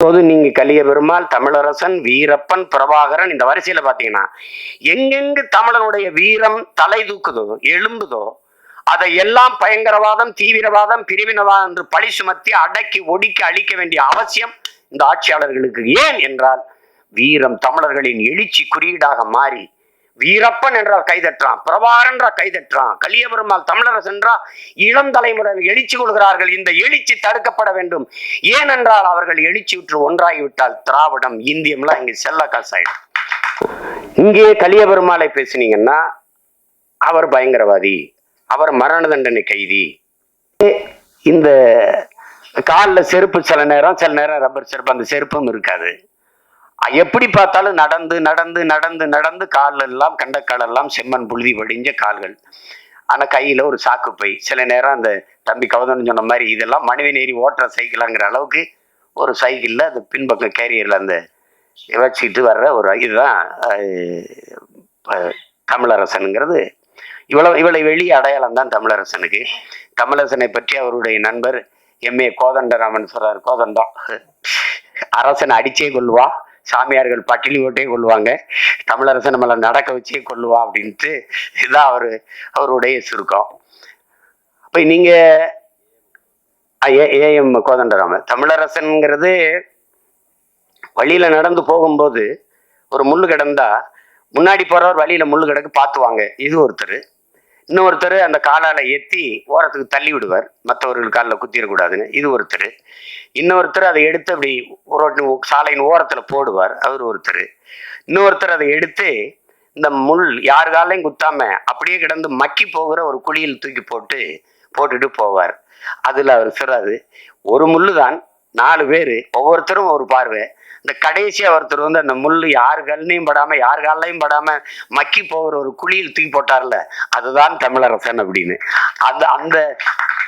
இப்போது நீங்க கலிய பெருமாள் தமிழரசன் வீரப்பன் பிரபாகரன் இந்த வரிசையில பாத்தீங்கன்னா எங்கெங்கு தமிழனுடைய வீரம் தலை தூக்குதோ எழும்புதோ அதை எல்லாம் பயங்கரவாதம் தீவிரவாதம் பிரிவினவாதம் என்று பழி சுமத்தி அடக்கி ஒடுக்கி அழிக்க வேண்டிய அவசியம் இந்த ஆட்சியாளர்களுக்கு ஏன் என்றால் வீரம் தமிழர்களின் எழுச்சி குறியீடாக மாறி வீரப்பன் என்றால் கைதற்றான் பிரபார் என்றால் கைதற்றான் கலியபெருமாள் தமிழரசு என்றால் இளம் தலைமுறை எழுச்சி கொள்கிறார்கள். இந்த எழுச்சி தடுக்கப்பட வேண்டும். ஏனென்றால் அவர்கள் எழுச்சி விட்டு ஒன்றாகிவிட்டால் திராவிடம் இந்தியம்லாம் இங்கே செல்ல காசாயிடும். இங்கே கலியபெருமாளை பேசுனீங்கன்னா அவர் பயங்கரவாதி அவர் மரண தண்டனை கைதி. இந்த காலில் செருப்பு சில நேரம் சில நேரம் ரப்பர் செருப்பு அந்த செருப்பும் இருக்காது. எப்படி பார்த்தாலும் நடந்து நடந்து நடந்து நடந்து கால் எல்லாம் கண்டக்கால் எல்லாம் செம்மண் புழுதி வடிஞ்ச கால்கள். ஆனால் கையில் ஒரு சாக்கு பை சில நேரம் அந்த தம்பி கவதன் சொன்ன மாதிரி இதெல்லாம் மனிதன் ஏறி ஓட்டுற சைக்கிளாங்கிற அளவுக்கு ஒரு சைக்கிளில் அந்த பின்பக்கம் கேரியரில் அந்த வச்சுக்கிட்டு வர்ற ஒரு இதுதான் தமிழரசனுங்கிறது. இவ்வளோ இவ்வளோ வெளிய அடையாளம் தான் தமிழரசனுக்கு. தமிழரசனை பற்றி அவருடைய நண்பர் எம்ஏ கோதண்டராமன் சொல்றார் கோதண்டம் அரசனை அடிச்சே கொள்வான் சாமியார்கள் பட்டினி போட்டே கொள்வாங்க. தமிழரசன் நம்மளை நடக்க வச்சே கொள்ளுவா அப்படின்ட்டு இதுதான் அவர் அவருடைய சுருக்கம். அப்போ நீங்கள் ஏஎம் கோதண்டராமன் தமிழரசனுங்கிறது வழியில் நடந்து போகும்போது ஒரு முள்ளு கிடந்தா முன்னாடி போகிறவர் வழியில் முள்ளு கிடக்கு பார்த்துவாங்க. இது ஒருத்தர். இன்னொருத்தர் அந்த காலால் எத்தி ஓரத்துக்கு தள்ளி விடுவார். மற்றவர்கள் காலில் குத்திடக்கூடாதுன்னு. இது ஒருத்தர். இன்னொருத்தர் அதை எடுத்து அப்படி ஒரு சாலையின் ஓரத்தில் போடுவார். அவர் ஒருத்தர். இன்னொருத்தர் அதை எடுத்து இந்த முள் யார் காலையும் குத்தாம அப்படியே கிடந்து மக்கி போகிற ஒரு குழியில் தூக்கி போட்டு போட்டுட்டு போவார். அதில் அவர் சிறாது ஒரு முள்ளு தான் நாலு பேர் ஒவ்வொருத்தரும் ஒரு பார்வை. இந்த கடைசியாக ஒருத்தர் வந்து அந்த முள் யார் கல்லையும் படாமல் யார் காலையும் படாமல் மக்கி போகிற ஒரு குழியில் தூக்கி போட்டார்ல அதுதான் தமிழரசன் அப்படின்னு. அந்த அந்த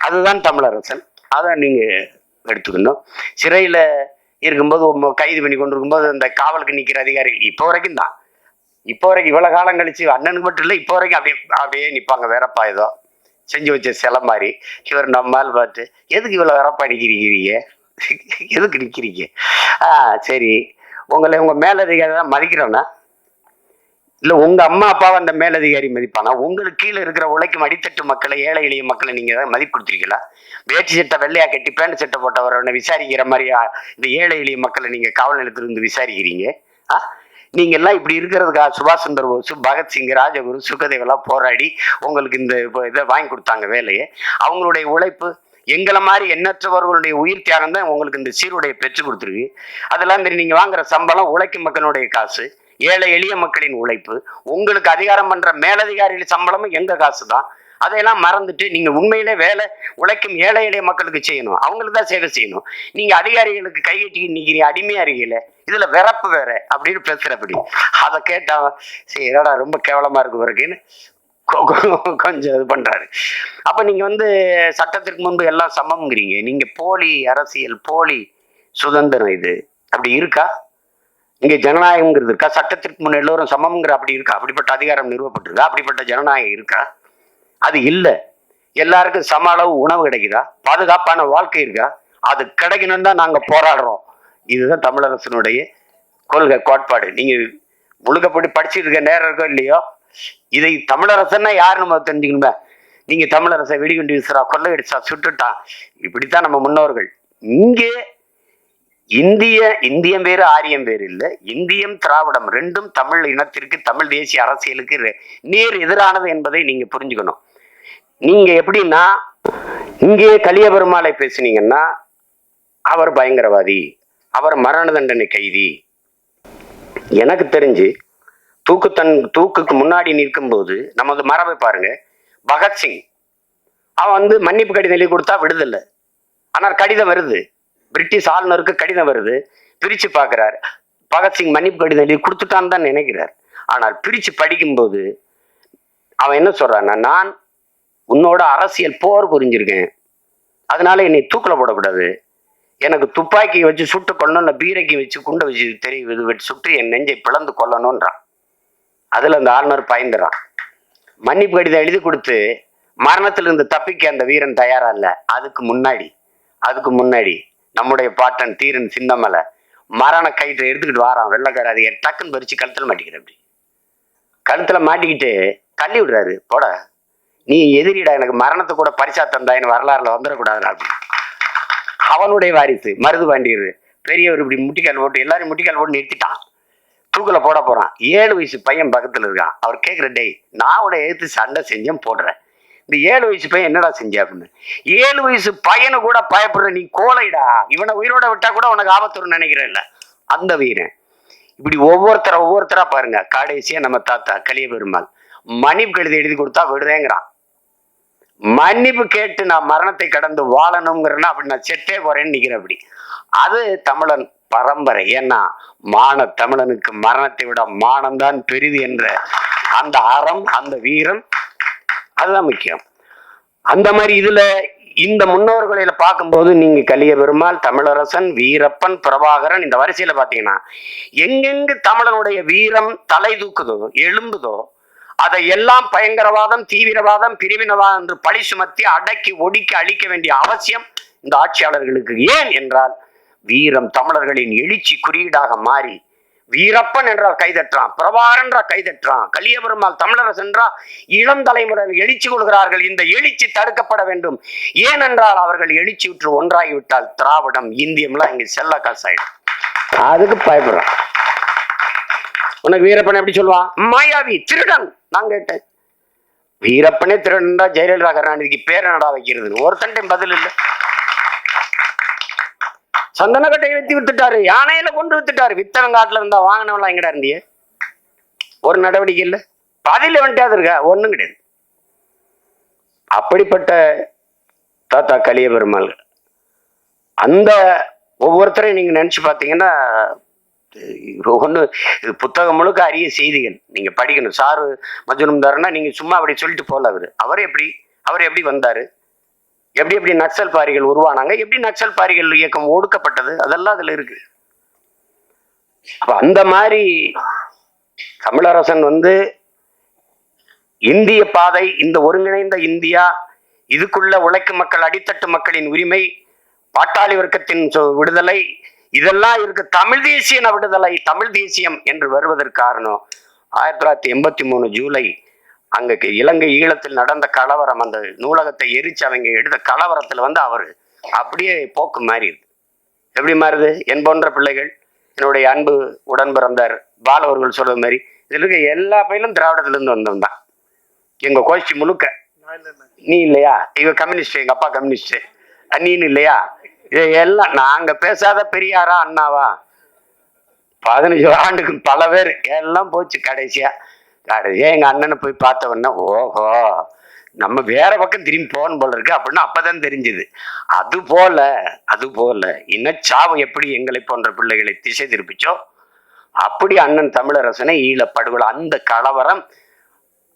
அதுதான் தமிழரசன். அதை நீங்கள் எடுத்துக்கணும். சிறையில் இருக்கும்போது கைது பண்ணி கொண்டு இருக்கும்போது அந்த காவலுக்கு நிற்கிற அதிகாரி இப்போ வரைக்கும் தான். இப்போ வரைக்கும் இவ்வளோ காலம் கழிச்சு அண்ணனுக்கு மட்டும் இல்லை இப்போ வரைக்கும் அப்படியே அப்படியே நிற்பாங்க வேறப்பா ஏதோ. செஞ்சு வச்ச சிலை மாதிரி. இவர் நம்மால் பார்த்து எதுக்கு இவ்வளோ வேறப்பா நிற்கிறீங்க எதுக்கு நிற்கிறீங்க ஆ சரி. உங்களை உங்கள் மேலதிகாரி தான் மதிக்கிறோன்னா இல்லை உங்கள் அம்மா அப்பாவை அந்த மேலதிகாரி மதிப்பானா? உங்களுக்கு கீழே இருக்கிற உழைக்கும் அடித்தட்டு மக்களை ஏழை எளிய மக்களை நீங்கள் தான் மதிப்பு கொடுத்துருக்கீங்களா? வேட்டி சட்டை வெள்ளையா கட்டி பேண்ட் சட்டை போட்டவரை விசாரிக்கிற மாதிரி இந்த ஏழை எளிய மக்களை நீங்கள் காவல் நிலையத்திலிருந்து விசாரிக்கிறீங்க. ஆ? நீங்க எல்லாம் இப்படி இருக்கிறதுக்காக சுபாஷ் சந்திர போஸ் பகத்சிங் ராஜகுரு சுகதேவெல்லாம் போராடி உங்களுக்கு இந்த இப்போ இதை வாங்கி கொடுத்தாங்க வேலையை. அவங்களுடைய உழைப்பு எங்களை மாதிரி எண்ணற்றவர்களுடைய உயிர் தியாகம் தான் உங்களுக்கு இந்த சீருடைய பெற்று கொடுத்துருக்கு. அதெல்லாம் இந்த நீங்கள் வாங்குற சம்பளம் உழைக்கும் மக்களுடைய காசு ஏழை எளிய மக்களின் உழைப்பு உங்களுக்கு அதிகாரம் பண்ணுற மேலதிகாரிகள் சம்பளமும் எங்கள் காசு தான் அதையெல்லாம் மறந்துட்டு நீங்கள் உண்மையிலே வேலை உழைக்கும் ஏழை எளிய மக்களுக்கு செய்யணும். அவங்களுக்கு தான் சேவை செய்யணும். நீங்கள் அதிகாரிகளுக்கு கையெட்டி நிற்கிறீங்க அடிமையாக இருக்கீங்கள இதில் விறப்பு வேற அப்படின்னு பேசுகிறப்படி அதை கேட்டால் சரி ரொம்ப கேவலமாக இருக்கு பிறகுன்னு கொஞ்சம் இது பண்ணுறாரு அப்போ நீங்கள் வந்து சட்டத்திற்கு முன்பு எல்லாம் சமம்ங்கிறீங்க. நீங்கள் போலி அரசியல் போலி சுதந்திரம் இது. அப்படி இருக்கா? இங்கே ஜனநாயகம்ங்கிறது இருக்கா? சட்டத்திற்கு முன் எல்லோரும் சமம்ங்கிற அப்படி இருக்கா? அப்படிப்பட்ட அதிகாரம் நிறுவப்பட்டிருக்கா? அப்படிப்பட்ட ஜனநாயகம் இருக்கா? அது இல்லை. எல்லாருக்கும் சம அளவு உணவு கிடைக்குதா? பாதுகாப்பான வாழ்க்கை இருக்கா? அது கிடைக்கணும்னு தான் நாங்கள் போராடுறோம். இதுதான் தமிழரசனுடைய கொள்கை கோட்பாடு. நீங்கள் முழுக்கப்படி படிச்சிருக்க நேரம் இருக்கோ இல்லையோ இதை தமிழரசன்னா யார் நம்ம தெரிஞ்சுக்கணுமே? நீங்க தமிழரசை வெடிகுண்டு வீசுறா கொள்ளையடிச்சா சுட்டுட்டான் இப்படித்தான் நம்ம முன்னோர்கள். இங்கே இந்திய இந்தியம் வேறு ஆரியம் வேறு இல்லை. இந்தியம் திராவிடம் ரெண்டும் தமிழ் இனத்திற்கு தமிழ் தேசிய அரசியலுக்கு நேர் எதிரானது என்பதை நீங்க புரிஞ்சுக்கணும். நீங்க எப்படின்னா இங்கே கலியபெருமாளை பேசுனீங்கன்னா அவர் பயங்கரவாதி அவர் மரண தண்டனை கைதி. எனக்கு தெரிஞ்சு தூக்கு தன் தூக்குக்கு முன்னாடி நிற்கும்போது நமது மரபை பாருங்க. பகத்சிங் அவன் வந்து மன்னிப்பு கடிதம் எழுதி கொடுத்தா விடுதலை. ஆனால் கடிதம் வருது. பிரிட்டிஷ் ஆளுநருக்கு கடிதம் வருது. பிரித்து பார்க்குறாரு. பகத்சிங் மன்னிப்பு கடிதம் எழுதி கொடுத்துட்டான்னு தான் நினைக்கிறார். ஆனால் பிரித்து படிக்கும்போது அவன் என்ன சொல்றான்னா நான் உன்னோட அரசியல் போர் புரிஞ்சிருக்கேன். அதனால என்னை தூக்கில் போடக்கூடாது. எனக்கு துப்பாக்கி வச்சு சுட்டு கொல்லணும் இல்லை பீரைக்கு வச்சு குண்டை வச்சு தெரிய இது வச்சு சுட்டு என் நெஞ்சை பிளந்து கொள்ளணுன்றான் அதில் அந்த ஆளுநர் பயந்துறான். மன்னிப்பு கடிதம் எழுதி கொடுத்து மரணத்திலிருந்து தப்பிக்க அந்த வீரன் தயாரா இல்லை. அதுக்கு முன்னாடி அதுக்கு முன்னாடி நம்முடைய பாட்டன் தீரன் சின்னமலை மரண கயிற்றை எடுத்துக்கிட்டு வாரான். வெள்ளக்கார அதை டக்குன்னு பறிச்சு கழுத்தில் மாட்டிக்கிற அப்படி. கழுத்தில் மாட்டிக்கிட்டு தள்ளி விடுறாரு. போட நீ எதிரிடா எனக்கு மரணத்தை கூட பரிசா தந்தாயின்னு வரலாறுல வந்துடக்கூடாதுடா அப்படி. அவனுடைய வாரிசு மருது பாண்டியர் பெரியவர் இப்படி முட்டிக்கால் போட்டு எல்லாரும் முட்டிக்கால் போட்டு நிறுத்திட்டான். தூக்கில போட போகிறான் ஏழு வயசு பையன் பக்கத்தில் இருக்கான். அவர் கேட்குற டேய் நான் உடைய எடுத்து சண்டை செஞ்சேன் போடுறேன். இந்த ஏழு வயசு பையன் என்னடா செஞ்ச? அப்படின்னு. ஏழு வயசு பையனை கூட பயப்படுற நீ கோலைடா இவனை உயிரோட விட்டா கூட உனக்கு ஆபத்துன்னு நினைக்கிறேன் இல்ல. அந்த வீரன். இப்படி ஒவ்வொருத்தரை ஒவ்வொருத்தரா பாருங்க. கடைசியா நம்ம தாத்தா கலிய பெருமாள் மன்னிப்பு கழுதி எழுதி கொடுத்தா விடுறேங்கிறான். மன்னிப்பு கேட்டு நான் மரணத்தை கடந்து வாழணுங்கிறேன்னா அப்படி நான் செட்டே போறேன்னு நிக்கிறேன் அப்படி. அது தமிழன் பரம்பரை. ஏன்னா மான தமிழனுக்கு மரணத்தை விட மானம்தான் பெரிது என்ற அந்த அறம் அந்த வீரம் அதுதான் முக்கியம். அந்த மாதிரி இதுல இந்த முன்னோர்களில பார்க்கும்போது நீங்க கலிய பெருமாள் தமிழரசன் வீரப்பன் பிரபாகரன் இந்த வரிசையில பாத்தீங்கன்னா எங்கெங்கு தமிழனுடைய வீரம் தலை தூக்குதோ எழும்புதோ அதை எல்லாம் பயங்கரவாதம் தீவிரவாதம் பிரிவினவாதம் என்று பழி சுமத்தி அடக்கி ஒடுக்கி அழிக்க வேண்டிய அவசியம் இந்த ஆட்சியாளர்களுக்கு ஏன் என்றால் வீரம் தமிழர்களின் எழுச்சி குறியீடாக மாறி வீரப்பன் என்றால் கைதற்றான் பிரபார் என்றால் கைதற்றான் கலியபெருமாள் தமிழரசு என்றால் இளம் தலைமுறையில் எழுச்சி கொள்கிறார்கள் இந்த எழுச்சி தடுக்கப்பட வேண்டும். ஏனென்றால் அவர்கள் எழுச்சி விட்டு ஒன்றாகிவிட்டால் திராவிடம் இந்தியம்லாம் இங்கே செல்ல காசாயிடும். அதுக்கு பயப்படுறான். உனக்கு வீரப்பன் எப்படி சொல்லுவான்? மாயாவி திருடன் நான் கேட்டேன். வீரப்பனே திருடன் ஜெயலலிதா கருணாநிதிக்கு பேர் என்னடா வைக்கிறது? ஒருத்தன்ட்டையும் பதில் இல்லை. சந்தனக்கட்டையை வித்து வித்துட்டாரு. யானையில கொண்டு வித்துட்டாரு. வித்தவங்காட்டுல இருந்தா வாங்கினவெல்லாம் எங்கடா இருந்திய? ஒரு நடவடிக்கை இல்லை. பாதியில வந்துட்டாது இருக்கா? ஒன்றும் கிடையாது. அப்படிப்பட்ட தாத்தா கலிய பெருமாள் அந்த ஒவ்வொருத்தரையும் நீங்க நினைச்சு பார்த்தீங்கன்னா ஒன்று இது புத்தகம் முழுக்க அரிய செய்திகள். நீங்க படிக்கணும். சாரு மஜுனும்தாருன்னா நீங்க சும்மா அப்படி சொல்லிட்டு போகல அவர். அவர் எப்படி? அவர் எப்படி வந்தாரு? எப்படி எப்படி நக்சல் பாரிகள் உருவானாங்க எப்படி நக்சல் பாரிகள் இயக்கம் ஒடுக்கப்பட்டது அதெல்லாம் அதுல இருக்கு. அப்ப அந்த மாதிரி தமிழரசன் வந்து இந்திய பாதை இந்த ஒருங்கிணைந்த இந்தியா இதுக்குள்ள உழைக்கும் மக்கள் அடித்தட்டு மக்களின் உரிமை பாட்டாளி வர்க்கத்தின் விடுதலை இதெல்லாம் இருக்கு. தமிழ் தேசிய விடுதலை தமிழ் தேசியம் என்று வருவதற்கு காரணம் ஆயிரத்தி தொள்ளாயிரத்தி எண்பத்தி மூணு ஜூலை அங்க இலங்கை ஈழத்தில் நடந்த கலவரம் அந்த நூலகத்தை எரிச்சு அவங்க எடுத்த கலவரத்துல வந்து அவர் அப்படியே போக்கு மாறிடுது. எப்படி மாறுது? என் போன்ற பிள்ளைகள் என்னுடைய அன்பு உடன் பிறந்தார் பால் அவர்கள் சொல்றது மாதிரி இதுல இருக்க எல்லா பயிலும் திராவிடத்துல இருந்து வந்தவன் தான் எங்க கோஷ்டி முழுக்க. நீ இல்லையா? இவ கம்யூனிஸ்ட் எங்க அப்பா கம்யூனிஸ்ட். நீன்னு இல்லையா? இது எல்லாம் நாங்க பேசாத பெரியாரா அண்ணாவா? பதினஞ்சு ஆண்டுக்கு பல பேர் எல்லாம் போச்சு கடைசியா. கடைசியா எங்கள் அண்ணனை போய் பார்த்த உடனே ஓஹோ நம்ம வேற பக்கம் திரும்பி போகணும் போல இருக்கு அப்படின்னு அப்பதான் தெரிஞ்சது. அது போல அது போல இனச்சாவு எப்படி எங்களை போன்ற பிள்ளைகளை திசை திருப்பிச்சோ அப்படி அண்ணன் தமிழரசனை ஈழ படுகொலை அந்த கலவரம்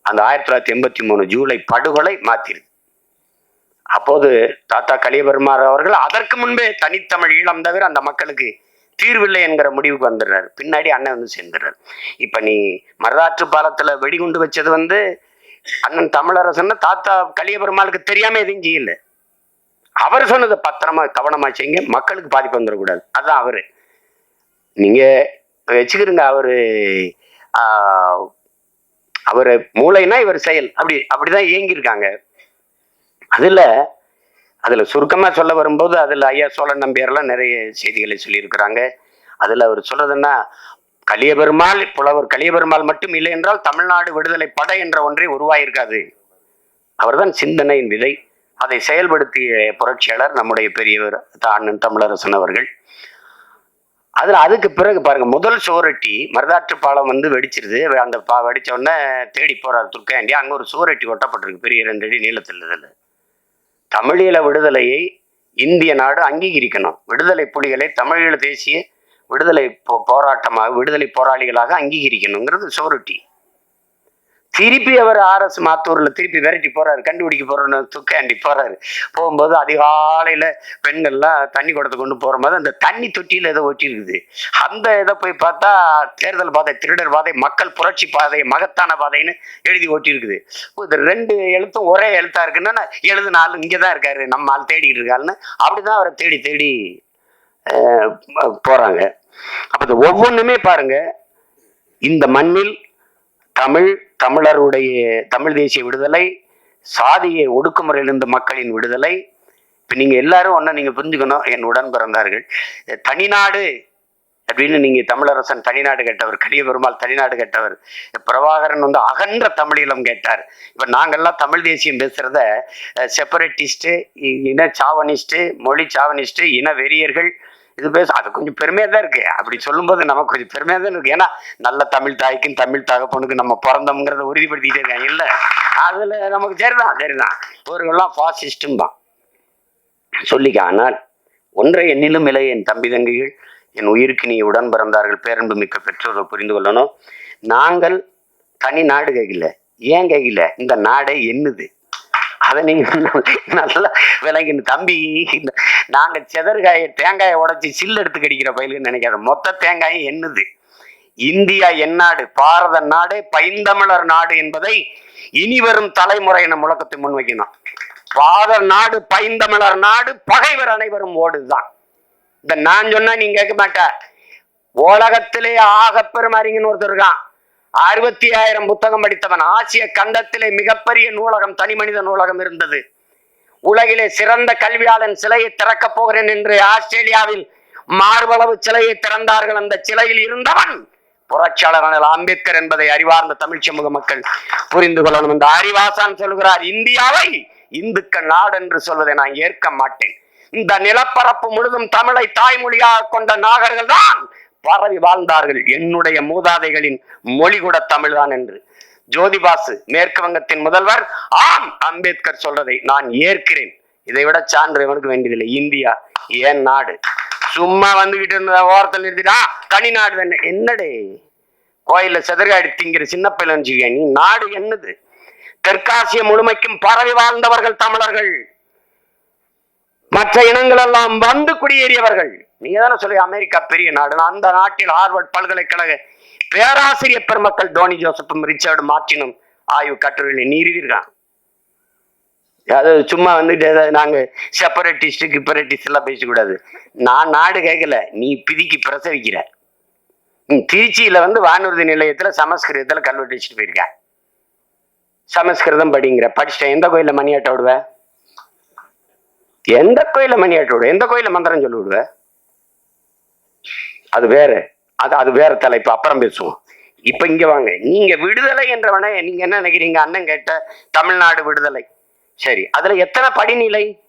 அந்த ஆயிரத்தி தொள்ளாயிரத்தி எண்பத்தி மூணு ஜூலை படுகொலை மாத்திருது. அப்போது தாத்தா கலியபெருமார் அவர்கள் அதற்கு முன்பே தனித்தமிழ் ஈழம் தவிர அந்த மக்களுக்கு தீர்வில்லை என்கிற முடிவுக்கு வந்துடுறாரு. பின்னாடி அண்ணன் வந்து சேர்ந்துடுறாரு. இப்போ நீ மரதாற்று பாலத்தில் வெடிகுண்டு வச்சது வந்து அண்ணன் தமிழரசன் தாத்தா கலியபெருமாளுக்கு தெரியாம எதையும் செய்யல. அவர் சொன்னதை பத்திரமா கவனமா செய்யுங்க. மக்களுக்கு பாதிப்பு வந்துடக்கூடாது. அதுதான் அவரு. நீங்க வச்சுக்கிறீங்க அவரு அவர் மூளைனா இவர் செயல். அப்படி அப்படிதான் இயங்கியிருக்காங்க. அதுல அதில் சுருக்கமாக சொல்ல வரும்போது அதில் ஐயா சோழன் நம்பியாரெல்லாம் நிறைய செய்திகளை சொல்லியிருக்கிறாங்க. அதில் அவர் சொல்கிறதுன்னா கலியபெருமாள் புலவர் கலியபெருமாள் மட்டும் இல்லை என்றால் தமிழ்நாடு விடுதலை படை என்ற ஒன்றே உருவாயிருக்காது. அவர்தான் சிந்தனையின் விதை. அதை செயல்படுத்திய புரட்சியாளர் நம்முடைய பெரியவர் த- அண்ணன் தமிழரசன் அவர்கள். அதில் அதுக்கு பிறகு பாருங்க முதல் சுவரொட்டி மருதாற்று பாலம் வந்து வெடிச்சிருது. அந்த பா வெடித்த உடனே தேடி போகிறார் துர்க்காண்டி அங்கே ஒரு சுவரொட்டி ஒட்டப்பட்டிருக்கு பெரிய ரெண்டு அடி நீளத்தில் இதில். தமிழீழ விடுதலையை இந்திய நாடு அங்கீகரிக்கணும். விடுதலை புலிகளை தமிழீழ தேசிய விடுதலை போ போராட்டமாக விடுதலை போராளிகளாக அங்கீகரிக்கணுங்கிறது சுவரொட்டி திருப்பி அவர் ஆர்எஸ் மாத்தூர்ல திருப்பி விரட்டி போறாரு கண்டுபிடிக்க போறோன்னு தூக்காண்டி போறாரு. போகும்போது அதிகாலையில பெண்கள்லாம் தண்ணி குடத்தை கொண்டு போற போது அந்த தண்ணி தொட்டியில ஏதோ ஒட்டி இருக்குது அந்த இதை போய் பார்த்தா தேர்தல் பாதை திருடர் பாதை மக்கள் புரட்சி பாதை மகத்தான பாதைன்னு எழுதி ஒட்டி இருக்குது இது ரெண்டு எழுத்தும் ஒரே எழுத்தா இருக்குன்னா எழுதுன ஆள் இங்கே தான் இருக்காரு நம்ம ஆள் தேடிக்கிட்டு இருக்காருன்னு அப்படிதான் அவரை தேடி தேடி போறாங்க. அப்ப இந்த ஒவ்வொன்றுமே பாருங்க இந்த மண்ணில் தமிழ் தமிழருடைய தமிழ் தேசிய விடுதலை சாதிய ஒடுக்குமுறையிலிருந்து மக்களின் விடுதலை. இப்போ நீங்கள் எல்லாரும் ஒன்ன நீங்கள் புரிஞ்சுக்கணும். என் உடன் பிறந்தார்கள். தனிநாடு அப்படின்னு நீங்கள் தமிழரசன் தனிநாடு கேட்டவர் கலிய பெருமாள் தனிநாடு கேட்டவர் பிரபாகரன் வந்து அகன்ற தமிழீழம் கேட்டார். இப்போ நாங்கள்லாம் தமிழ் தேசியம் பேசுகிறத செப்பரேட்டிஸ்ட்டு இன சாவனிஸ்ட்டு மொழி சாவனிஸ்ட்டு இன வெறியர்கள் இது பேச அது கொஞ்சம் பெருமையாக தான் இருக்குது அப்படி சொல்லும்போது நமக்கு கொஞ்சம் பெருமையாக தான் இருக்குது ஏன்னா நல்ல தமிழ் தாய்க்கும் தமிழ் தகப்பனுக்கு நம்ம பிறந்தோம்ங்கிறத உறுதிப்படுத்திட்டே இருக்காங்க. இல்லை அதில் நமக்கு சரிதான் சரிதான். இவர்கள்லாம் ஃபாசிஸ்டும் தான். சொல்லிக்க ஆனால் ஒன்றை எண்ணிலும் இல்லை. என் தம்பி தங்கைகள் என் உயிருக்கு நீ உடன் பிறந்தார்கள். பேரன்பு மிக்க பெற்றோர்கள் புரிந்து கொள்ளணும். நாங்கள் தனி நாடு கேட்கல. ஏன் கேட்கல? இந்த நாடே என்னது அதை நீங்கள் நல்லா விளங்கின தம்பி. இந்த நாங்க செதற்காயை தேங்காயை உடைச்சி சில்லு எடுத்து கடிக்கிற பயிலுன்னு நினைக்காத. மொத்த தேங்காயும் என்னது? இந்தியா எந்நாடு பாரத நாடு பைந்தமிழர் நாடு என்பதை இனி வரும் தலைமுறையின முழக்கத்தை முன்வைக்கணும். பாதர் நாடு பைந்தமிழர் நாடு பகைவர் அனைவரும் ஓடுதான். இந்த நான் சொன்னா நீங்க கேட்க மாட்ட. உலகத்திலே ஆக பெருமாறிங்கன்னு ஒருத்தர் இருக்கான். அறுபத்தி ஆயிரம் புத்தகம் படித்தவன் ஆசிய கண்டத்திலே மிகப்பெரிய நூலகம் தனி மனித நூலகம் இருந்தது. உலகிலே சிறந்த கல்வியாளன் சிலையை திறக்கப் போகிறேன் என்று ஆஸ்திரேலியாவில் மார்பளவு சிலையை திறந்தார்கள். அந்த சிலையில் இருந்தவன் புரட்சியாளர் அம்பேத்கர் என்பதை அறிவார்ந்த தமிழ் சமூக மக்கள் புரிந்து கொள்ளணும் இந்த அறிவாசான் சொல்கிறார். இந்தியாவை இந்துக்கள் நாடு என்று சொல்வதை நான் ஏற்க மாட்டேன். இந்த நிலப்பரப்பு முழுதும் தமிழை தாய்மொழியாக கொண்ட நாகர்கள் தான் பரவி வாழ்ந்தார்கள். என்னுடைய மூதாதைகளின் மொழி கூட தமிழ்தான் என்று. ஜோதிபாசு மேற்கு வங்கத்தின் முதல்வர். ஆம் அம்பேத்கர் சொல்றதை நான் ஏற்கிறேன். இதை விட சான்று இவனுக்கு வேண்டியதில்லை. இந்தியா ஏன் நாடு? சும்மா வந்துகிட்டு இருந்த ஓரத்தில் நிறுத்திட்டா? தனி நாடு தானே. என்னடே? கோயில்ல செதற்காடி திங்கிற சின்ன பிள்ளைன்னு நீ நாடு என்னது? தெற்காசிய முழுமைக்கும் பரவி வாழ்ந்தவர்கள் தமிழர்கள். மற்ற இனங்கள் எல்லாம் வந்து குடியேறியவர்கள். நீங்க தானே சொல்லி அமெரிக்கா பெரிய நாடு அந்த நாட்டில் ஹார்வர்ட் பல்கலைக்கழக பேராசிரியர் பெருமக்கள் டோனி ஜோசப்பும் ரிச்சர்டு மார்டினும் ஆய்வு கட்டுரையில் நீறியிருக்கான் அது சும்மா வந்துட்டு நாங்க செப்பரேட்டிஸ்ட் கிப்பரேட்டிஸ்ட் எல்லாம் பேசக்கூடாது. நான் நாடு கேட்கல நீ பிதிக்கி பிரசவிக்கிற. திருச்சியில வந்து வானூர்தி நிலையத்துல சமஸ்கிருதத்துல கல்வெட்டு வச்சுட்டு போயிருக்க. சமஸ்கிருதம் படிங்கிற படிச்சிட்டேன். எந்த கோயிலில் மணியாட்ட விடுவ எந்த கோயில மணி ஆட்டு விடுவ? எந்த கோயில மந்திரம் சொல்லி விடுவ? அது வேற. அது அது வேற தலைப்பு. அப்புறம் பேசுவோம். இப்ப இங்க வாங்க. நீங்க விடுதலை என்றவனே நீங்க என்ன நினைக்கிறீங்க? அண்ணன் கேட்ட தமிழ்நாடு விடுதலை. சரி. அதுல எத்தனை படிநிலை?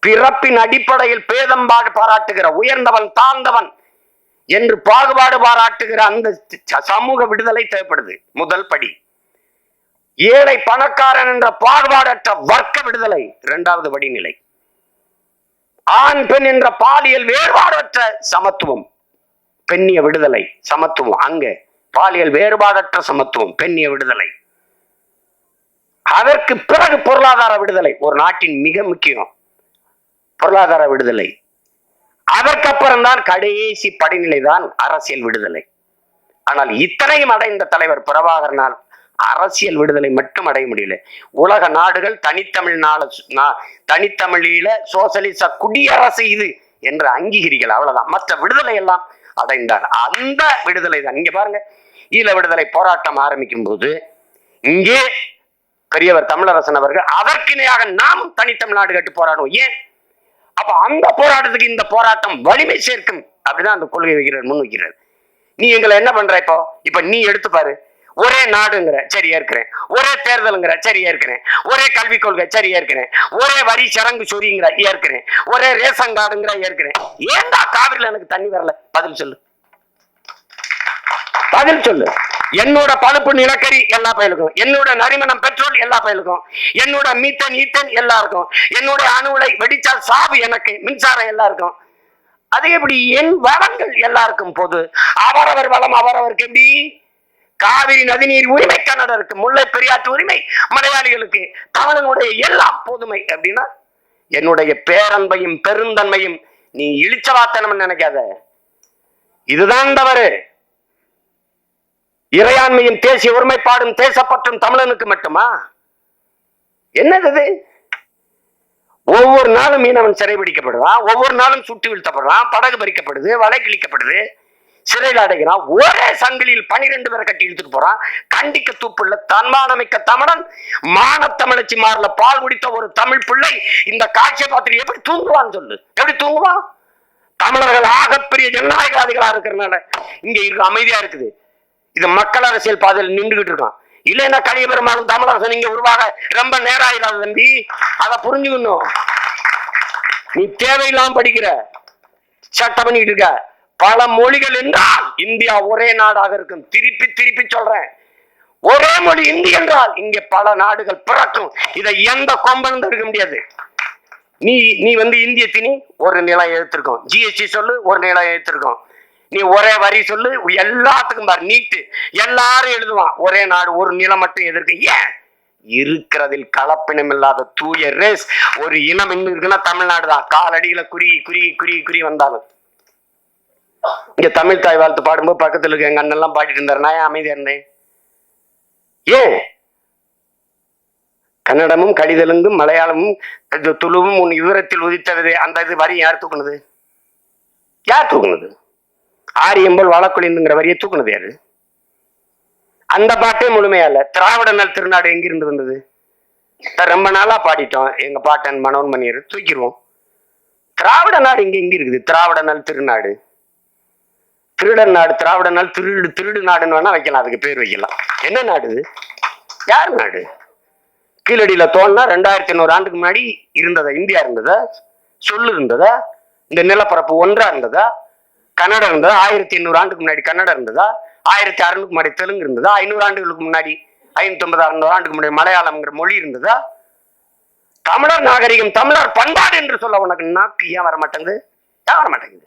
பிறப்பின் அடிப்படையில் பேதம்பாடு பாராட்டுகிற உயர்ந்தவன் தாழ்ந்தவன் என்று பாகுபாடு பாராட்டுகிற அந்த ச- சமூக விடுதலை தேவைப்படுது. முதல் படி. ஏழை பணக்காரன் என்ற பாகுபாடற்ற வர்க்க விடுதலை. இரண்டாவது வடிநிலை ஆண் பெண் என்ற பாலியல் வேறுபாடற்ற சமத்துவம். பெண்ணிய விடுதலை சமத்துவம். அங்க பாலியல் வேறுபாடற்ற சமத்துவம் பெண்ணிய விடுதலை. அதற்கு பிறகு பொருளாதார விடுதலை. ஒரு நாட்டின் மிக முக்கியம் பொருளாதார விடுதலை. அதற்கப்புறம் தான் கடைசி படிநிலை தான் அரசியல் விடுதலை. ஆனால் இத்தனையும் அடைந்த தலைவர் பிரபாகரனால் அரசியல் விடுதலை மட்டும் அடைய முடியல. உலக நாடுகள் தனித்தமிழ் நாள தனித்தமிழீழ சோசலிச குடியரசு இது என்று அங்கீகரிக்கல அவ்வளவுதான். மற்ற விடுதலை எல்லாம் அடைந்தார். அந்த விடுதலை தான். இங்க பாருங்க. ஈழ விடுதலை போராட்டம் ஆரம்பிக்கும் போது இங்கே பெரியவர் தமிழரசன் அவர்கள் அதற்கிணையாக நாமும் தனித்தமிழ்நாடு கட்டு போராடுவோம். ஏன்? அப்ப அந்த போராட்டத்துக்கு இந்த போராட்டம் வலிமை சேர்க்கும். அப்படிதான் அந்த கொள்கை வைக்கிறார் முன் வைக்கிறார் நீ எங்களை என்ன பண்ற இப்போ? இப்ப நீ எடுத்து பாரு. ஒரே நாடுங்கிற சரி ஏற்கிறேன். ஒரே தேர்தலுங்கிற சரி ஏற்கிறேன். ஒரே கல்விக் கொள்கை சரி ஏற்கிறேன். ஒரே வரி சரங்கு சொரிங்கிற ஏற்கிறேன். ஒரே ரேஷன் கார்டுங்கிற ஏற்கிறேன். ஏன்டா காவிரியில் எனக்கு தண்ணி வரல? பதில் சொல்லு. பதில் சொல்லு. என்னோட பழுப்பு நிலக்கரி எல்லா பயிலுக்கும். என்னோட நரிமணம் பெட்ரோல் எல்லா பயிலுக்கும். என்னோட மீத்தன் ஈத்தன் எல்லாருக்கும் என்னோட அணு உலை வெடிச்சால் சாவு எனக்கு மின்சாரம் எல்லாருக்கும் அது எப்படி? என் வளங்கள் எல்லாருக்கும் பொது. அவரவர் வளம் அவரவருக்கு எப்படி? காவிரி நதிநீர் உரிமை கன்னடருக்கு முல்லை பெரியாற்று உரிமை மலையாளிகளுக்கு தமிழனுடைய எல்லா பொதுமை அப்படின்னா என்னுடைய பேரன்பையும் பெருந்தன்மையும் நீ இழிச்சவாத்தனம் நினைக்காத. இதுதான் தவறு. இறையாண்மையும் தேசிய ஒருமைப்பாடும் தேசப்பற்றும் தமிழனுக்கு மட்டுமா? என்னது இது? ஒவ்வொரு நாளும் மீனவன் சிறைபிடிக்கப்படுவான் ஒவ்வொரு நாளும் சுட்டு வீழ்த்தப்படுறான் படகு பறிக்கப்படுது வலை கிழிக்கப்படுது. சிறையில் அடைகிறான் ஒரே சங்கிலியில் பனிரெண்டு பேரை கட்டி இழுத்துட்டு போறான் கண்டிக்க தூப்புள்ள தன்மானமிக்க தமிழன் மானத்தமிழச்சி மாறல பால் குடித்த ஒரு தமிழ் பிள்ளை இந்த காட்சியை பார்த்துட்டு எப்படி தூங்குவான்னு சொல்லு. எப்படி தூங்குவான் தமிழர்கள் ஆகப்பெரிய ஜனநாயகவாதிகளா இருக்கிறனால இங்க இருக்கு அமைதியா இருக்குது. இது மக்கள் அரசியல் பாதையில் நின்றுகிட்டு இருக்கான். இல்லைன்னா கலியபெருமானும் தமிழரசன் இங்க உருவாக ரொம்ப நேரம் ஆயிடாது தம்பி. அதை புரிஞ்சுக்கணும். நீ தேவையில்லாம படிக்கிற. சட்டம் பண்ணிட்டு இருக்க. பல மொழிகள் என்றால் இந்தியா ஒரே நாடாக இருக்கும். திருப்பி திருப்பி சொல்றேன். ஒரே மொழி இந்தி என்றால் இங்கே பல நாடுகள் பிறக்கும். இதை எந்த கொம்பன் இருக்க முடியாது. நீ நீ வந்து இந்திய திணி ஒரு நிலம் எடுத்திருக்கோம். ஜிஎஸ்டி சொல்லு ஒரு நிலம் எடுத்திருக்கோம். நீ ஒரே வரி சொல்லு எல்லாத்துக்கும் பாரு நீட்டு. எல்லாரும் எழுதுவான் ஒரே நாடு ஒரு நிலம் மட்டும் எதிர்க்கு. ஏன்? இருக்கிறதில் கலப்பினம் இல்லாத தூய ரேஸ் ஒரு இனம் இன்னும் இருக்குன்னா தமிழ்நாடு தான் காலடியில குறுகி குறுகி குறுகி குறுகி வந்தாலும். இங்க தமிழ் தாய் வாழ்த்து பாடும்போது பக்கத்துல இருக்க எங்க அண்ணெல்லாம் பாடிட்டு இருந்தாரு. நான் அமைதியா இருந்தேன்? ஏன் கன்னடமும் கடிதலுங்கும் மலையாளமும் துளுவும் உன் விவரத்தில் உதித்தது. அந்த இது வரி யார் தூக்குனது? யார் தூக்குனது? ஆரியம்போல் வழக்குழிந்துங்கிற வரியை தூக்குனது யாரு? அந்த பாட்டே முழுமையா இல்ல. திராவிட நல் திருநாடு எங்கிருந்து வந்தது? ரொம்ப நாளா பாடிட்டோம். எங்க பாட்டன் மனோன்மணியர் தூக்கிடுவோம் திராவிட நாடு இங்க எங்க இருக்குது? திராவிட நல் திருநாடு. திருடன் நாடு திராவிட நாடு திருடு திருடு நாடுன்னு வேணா வைக்கலாம் அதுக்கு பேர் வைக்கலாம். என்ன நாடு? இது யார் நாடு? கீழடியில தோணுனா ரெண்டாயிரத்தி ஐநூறு ஆண்டுக்கு முன்னாடி இருந்ததா? இந்தியா இருந்ததா? சொல்லு இருந்ததா? இந்த நிலப்பரப்பு ஒன்றா இருந்ததா? கன்னடா இருந்ததா? ஆயிரத்தி எண்ணூறு ஆண்டுக்கு முன்னாடி கன்னடா இருந்ததா? ஆயிரத்தி அறுநூறுக்கு முன்னாடி தெலுங்கு இருந்ததா? ஐநூறு ஆண்டுகளுக்கு முன்னாடி ஐநூத்தி ஐம்பது அறுநூறு ஆண்டுக்கு முன்னாடி மலையாளம்ங்கிற மொழி இருந்ததா? தமிழர் நாகரிகம் தமிழர் பண்பாடு என்று சொல்ல உனக்கு நாக்கு ஏன் வர மாட்டேங்குது ஏன் வர மாட்டேங்குது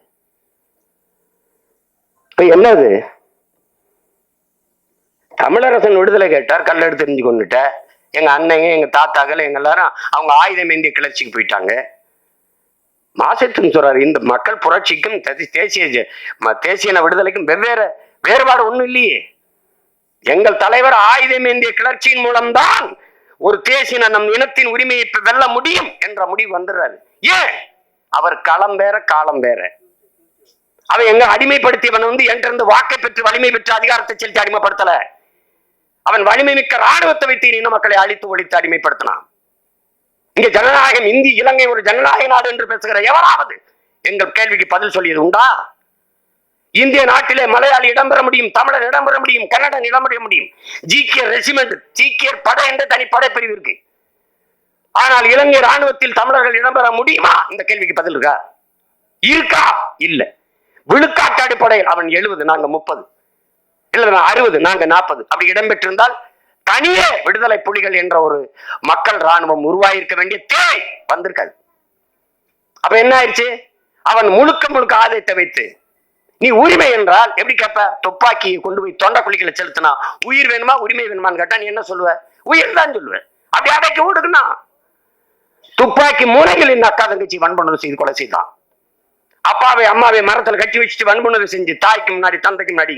இப்ப என்னது? தமிழரசன் விடுதலை கேட்டார் கல்லெடுத்து தெரிஞ்சு கொண்டுட்ட. எங்க அண்ணங்க எங்க தாத்தாக்கள் எங்க எல்லாரும் அவங்க ஆயுதம் ஏந்திய கிளர்ச்சிக்கு போயிட்டாங்க. மாசத்துன்னு சொல்றாரு இந்த மக்கள் புரட்சிக்கும் தேசிய தேசியன விடுதலைக்கும் வெவ்வேறு வேறுபாடு ஒண்ணும் இல்லையே. எங்கள் தலைவர் ஆயுதம் ஏந்திய கிளர்ச்சியின் மூலம்தான் ஒரு தேசிய நம் இனத்தின் உரிமையை வெல்ல முடியும் என்ற முடிவு வந்துடுறாரு. ஏன்? அவர் களம் வேற காலம் வேற. அவன் எங்க அடிமைப்படுத்தியவன் வந்து என்றிருந்து வாக்கை பெற்று வலிமை பெற்று அதிகாரத்தை செலுத்தி அடிமைப்படுத்தல. அவன் வலிமை மிக்க ராணுவத்தை வைத்து இன மக்களை அழித்து ஒழித்து அடிமைப்படுத்தினான். இங்க ஜனநாயகம் இந்தி இலங்கை ஒரு ஜனநாயக நாடு என்று பேசுகிற எவராவது எங்கள் கேள்விக்கு பதில் சொல்லியது உண்டா? இந்திய நாட்டிலே மலையாளி இடம்பெற முடியும் தமிழன் இடம்பெற முடியும் கன்னடன் இடம்பெற முடியும். ஜீக்கியர் ரெசிமெண்ட் சீக்கியர் படை என்ற தனி படைப்பிரிவு இருக்கு. ஆனால் இலங்கை ராணுவத்தில் தமிழர்கள் இடம்பெற முடியுமா? இந்த கேள்விக்கு பதில் இருக்கா? இருக்கா? இல்லை. விழுக்காட்டு அடிப்படையில் அவன் எழுபது நாங்க முப்பது. இல்ல அறுபது நாங்க நாற்பது அப்படி இடம்பெற்றிருந்தால் தனியே விடுதலை புலிகள் என்ற ஒரு மக்கள் ராணுவம் உருவாயிருக்க வேண்டிய தேவை வந்திருக்காது. அப்ப என்ன ஆயிடுச்சு அவன் முழுக்க முழுக்க ஆதரித்த வைத்து நீ உரிமை என்றால் எப்படி கேட்ப துப்பாக்கியை கொண்டு போய் தொண்டை குழிகளை செலுத்தினா உயிர் வேணுமா? உரிமை வேணுமான்னு கேட்டா நீ என்ன சொல்லுவ? உயிர் தான் சொல்லுவ. அப்படி அடைக்க ஓடுக்குன்னா. துப்பாக்கி முனையில் இந்த அக்கா தங்கச்சி வன்பணம் செய்து கொலை செய்தான். அப்பாவை அம்மாவை மரத்துல கட்டி வச்சுட்டு வன்புணர்வு செஞ்சு தாய்க்கு முன்னாடி தந்தைக்கு முன்னாடி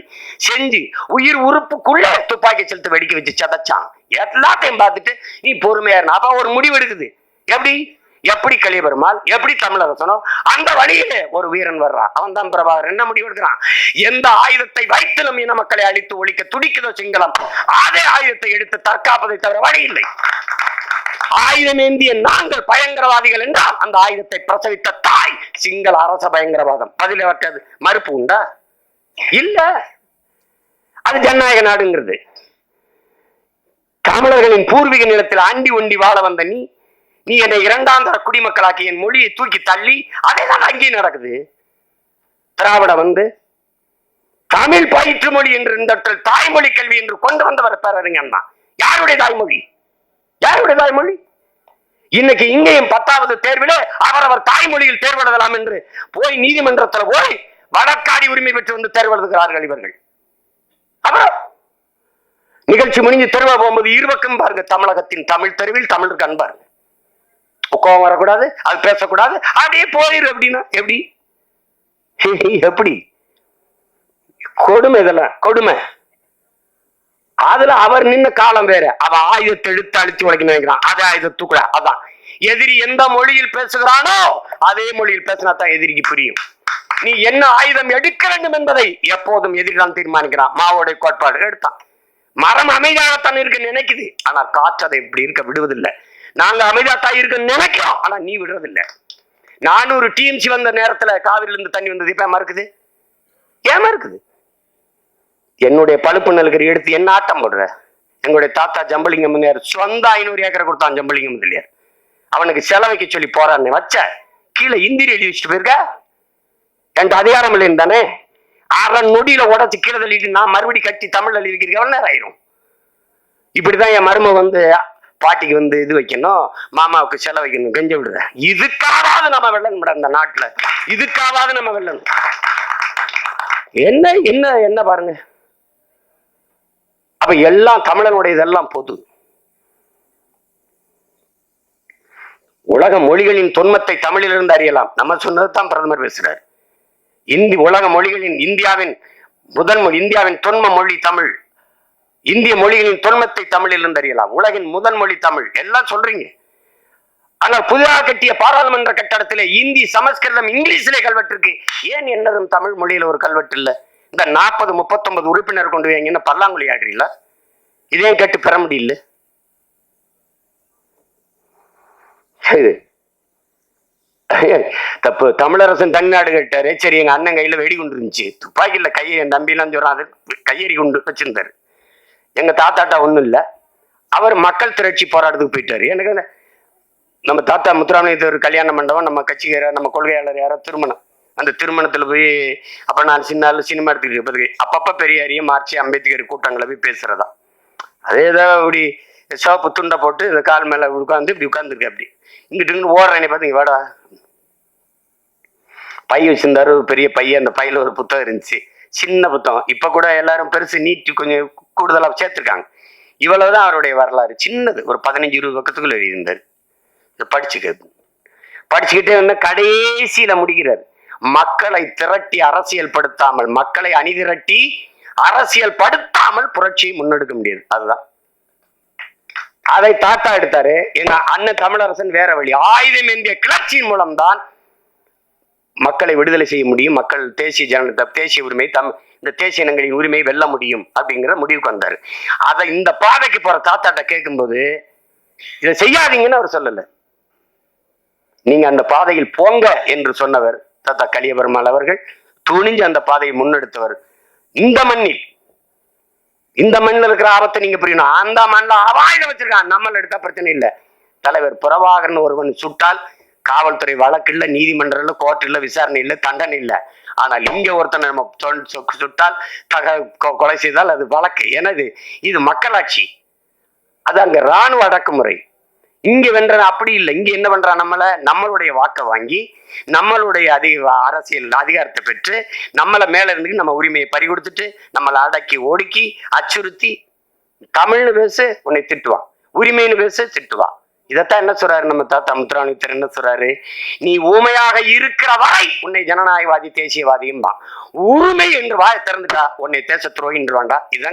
செஞ்சு உயிர் உறுப்புக்குள்ள துப்பாக்கி செலுத்து வெடிக்க வச்சு சதைச்சான். எல்லாத்தையும் பார்த்துட்டு நீ பொறுமையா இருந்தா அப்ப ஒரு முடிவு எடுக்குது. எப்படி? எப்படி கலியபெருமாள் எப்படி தமிழரசனோ? அந்த வழியிலே ஒரு வீரன் வர்றான். அவன் தான் பிரபாகர் என்ன முடிவு எடுக்கிறான்? எந்த ஆயுதத்தை வைத்திலும் இன மக்களை அழித்து ஒழிக்க துடிக்குதோ சிங்களம் அதே ஆயுதத்தை எடுத்து தற்காப்பதை தவிர வழி இல்லை. ஆயுதம் ஏந்திய நாங்கள் பயங்கரவாதிகள் என்றால் அந்த ஆயுதத்தை பிரசவித்த தாய் சிங்கள அரச பயங்கரவாதம். அதில் அவற்றது மறுப்பு உண்டா? இல்ல. அது ஜனநாயக நாடுங்கிறது. தமிழர்களின் பூர்வீக நிலத்தில் ஆண்டி ஒண்டி வாழ வந்த நீ நீ என்னை இரண்டாம் தர குடிமக்களாக்கி என் மொழியை தூக்கி தள்ளி அதே தான் அங்கேயும் நடக்குது. திராவிட வந்து தமிழ் பயிற்று மொழி என்று இந்த தாய்மொழி கல்வி என்று கொண்டு வந்தவர் பேரறிஞர் தான் யாருடைய தாய்மொழி? யாருடைய தாய்மொழி? இன்னைக்கு இங்கேயும் பத்தாவது தேர்விலே அவரவர் தாய்மொழியில் தேர்வெழுதலாம் என்று போய் நீதிமன்றத்தில் போய் வழக்காடி உரிமை பெற்று வந்து தேர்வெழுதுகிறார்கள் இவர்கள். அப்புறம் நிகழ்ச்சி முடிஞ்சு தெருவா போகும்போது இருபக்கம் பாருங்க தமிழகத்தின் தமிழ் தெருவில் தமிழுக்கு அன்பாருங்க கோபம் வரக்கூடாது அது பேசக்கூடாது அப்படியே போயிரு அப்படின்னா எப்படி? எப்படி? கொடுமை இதெல்லாம் கொடுமை. அதுல அவர் நின்ன காலம் வேற. அவ ஆயுதத்தை எடுத்து அழிச்சு உழைக்கணும் நினைக்கிறான். அதை ஆயுத தூக்குடா அதான். எதிரி எந்த மொழியில் பேசுகிறானோ அதே மொழியில் பேசினா தான் எதிரிக்கு புரியும். நீ என்ன ஆயுதம் எடுக்க வேண்டும் என்பதை எப்போதும் எதிரி தான் தீர்மானிக்கிறான். மாவோடைய கோட்பாடு எடுத்தான் மரம் அமைதியாகத்தான் இருக்க நினைக்குது. ஆனா காற்று அதை இப்படி இருக்க விடுவதில்லை. நாங்க அமைதியாத்தான் இருக்க நினைக்கிறோம். ஆனா நீ விடுறதில்லை. நானூறு டிஎம்சி வந்த நேரத்துல காவிரில இருந்து தண்ணி வந்தது இப்ப மறுக்குது? ஏமா இருக்குது என்னுடைய பழுப்பு நல்கரி எடுத்து என்ன ஆட்டம் போடுற? எங்களுடைய தாத்தா ஜம்பலிங்கம் சொந்த ஐநூறு ஏக்கரை கொடுத்தான் ஜம்பலிங்கம் முதலியார் அவனுக்கு செலவைக்க சொல்லி போறான்னு வச்ச கீழே இந்திரி எழுதி வச்சுட்டு போயிருக்க? என்கிட்ட அதிகாரம் இல்லைன்னு தானே? அரை நொடியில உடச்சு கீழே தள்ளிட்டு நான் மறுபடி கட்டி தமிழ் எழுதிக்கிறேன் எவ்வளவு நேரம் ஆயிரும். இப்படிதான் என் மரும வந்து பாட்டிக்கு வந்து இது வைக்கணும் மாமாவுக்கு செலவு வைக்கணும் கெஞ்ச விடுற. இதுக்காவது நம்ம வெள்ளணும் இந்த நாட்டுல. இதுக்காவது நம்ம வெள்ளணும். என்ன என்ன என்ன பாருங்க. அப்ப எல்லாம் தமிழனுடைய இதெல்லாம் பொது உலக மொழிகளின் தொன்மத்தை தமிழிலிருந்து அறியலாம். நம்ம சொன்னது தான் பிரதமர் பேசுகிறார் இந்தி உலக மொழிகளின் இந்தியாவின் முதல் மொழி இந்தியாவின் தொன்ம மொழி தமிழ். இந்திய மொழிகளின் தொன்மத்தை தமிழிலிருந்து அறியலாம். உலகின் முதல் மொழி தமிழ். எல்லாம் சொல்றீங்க. ஆனால் புதிதாக கட்டிய பாராளுமன்ற கட்டடத்திலே இந்தி சமஸ்கிருதம் இங்கிலீஷிலே கல்வெட்டு ஏன் என்னதும் தமிழ் மொழியில் ஒரு கல்வெட்டு இல்லை? இந்த நாற்பது முப்பத்தொன்பது உறுப்பினர் கொண்டு வைங்கன்னு பல்லாங்குழி ஆடுறீங்களா? இதையும் கேட்டு பெற முடியல. இது. தப்பு. தமிழரசன் தனிநாடு கேட்டாரு. சரி எங்க அண்ணன் கையில வெடிகுண்டு இருந்துச்சு. துப்பாக்கியில கையை என் தம்பிலாம் சொல்றான் அது கையெறி குண்டு வச்சிருந்தாரு. எங்க தாத்தாட்டா ஒண்ணும் இல்லை. அவர் மக்கள் திரட்சி போராட்டத்துக்கு போயிட்டாரு. எனக்கு நம்ம தாத்தா முத்துராமலிங்கத்தவர் கல்யாண மண்டபம் நம்ம கட்சிக்கார நம்ம கொள்கையாளர் யாரோ திருமணம். அந்த திருமணத்துல போய் அப்ப நான் சின்ன ஆளு சினிமா எடுத்துக்கிட்டு அப்பப்ப பெரியாரையும் மார்ச்சி அம்பேத்கர் கூட்டங்களை போய் பேசுறதா. அதே தான் அப்படி சோப்பு துண்டை போட்டு இந்த கால் மேல உட்காந்து இப்படி உட்காந்துருக்கு அப்படி. இங்கிட்டு இங்கிட்டு ஓடுறேனே பார்த்து வாடா. பை வச்சிருந்தாரு ஒரு பெரிய பையன் அந்த பையில் ஒரு புத்தகம் இருந்துச்சு. சின்ன புத்தகம். இப்போ கூட எல்லாரும் பெருசு நீட்டு கொஞ்சம் கூடுதலா இவ்வளவு இவ்வளவுதான் அவருடைய வரலாறு. சின்னது ஒரு பதினஞ்சு இருபது பக்கத்துக்குள்ள எழுதியிருந்தார். இதை படிச்சுக்கிறது படிச்சுக்கிட்டே வந்து கடைசியில முடிக்கிறார். மக்களை திரட்டி அரசியல் படுத்தாமல் மக்களை அணிதிரட்டி அரசியல் படுத்தாமல் புரட்சியை முன்னெடுக்க முடியாது. அதுதான். அதை தாத்தா எடுத்தாரு. எங்க அண்ணன் தமிழரசன் வேற வழி. ஆயுதம் ஏந்திய கிளர்ச்சியின் மூலம்தான் மக்களை விடுதலை செய்ய முடியும். மக்கள் தேசிய ஜன தேசிய உரிமை தம் இந்த தேசிய இனங்களின் உரிமையை வெல்ல முடியும் அப்படிங்கிற முடிவுக்கு வந்தார். அதை இந்த பாதைக்கு போற தாத்தாட்ட கேட்கும்போது இதை செய்யாதீங்கன்னு அவர் சொல்லலை. நீங்க அந்த பாதையில் போங்க என்று சொன்னவர் தாத்தா கலியபெருமாள் அவர்கள். துணிஞ்சு அந்த பாதையை முன்னெடுத்தவர். இந்த மண்ணில் இந்த மண்ணில் இருக்கிற ஆபத்தை நீங்க புரியணும். அந்த மண்ணில் அபாயம் வச்சிருக்கான் நம்மள எடுத்தா பிரச்சனை இல்லை. தலைவர் புறவாகரன் ஒருவன் சுட்டால் காவல்துறை வழக்கு இல்லை நீதிமன்றம் இல்லை கோர்ட் விசாரணை இல்லை தண்டனை இல்லை. ஆனால் இங்க ஒருத்தனை நம்ம தொன்- சுட்டால் தக கொ- கொலை செய்தால் அது வழக்கு. எனது இது மக்களாட்சி. அது அங்க ராணுவ அடக்குமுறை. இங்க வென்ற அப்படி இல்லை. இங்க என்ன பண்றான் நம்மள? நம்மளுடைய வாக்கை வாங்கி நம்மளுடைய அதிக அரசியல் அதிகாரத்தை பெற்று நம்மளை மேல இருந்து நம்ம உரிமையை பறி கொடுத்துட்டு நம்மளை அடக்கி ஒடுக்கி அச்சுறுத்தி தமிழ்னு பேசு உன்னை திட்டுவான். உரிமைன்னு பேசு திட்டுவான். இதைத்தான் என்ன சொல்றாரு நம்ம தாத்தா முத்துராணித்தர் என்ன சொல்றாரு? நீ ஊமையாக இருக்கிற வரை உன்னை ஜனநாயகவாதி தேசியவாதியும் உரிமை என்று வாய திறந்துட்டா உன்னை தேச துரோகின்றான்டா இதுதான்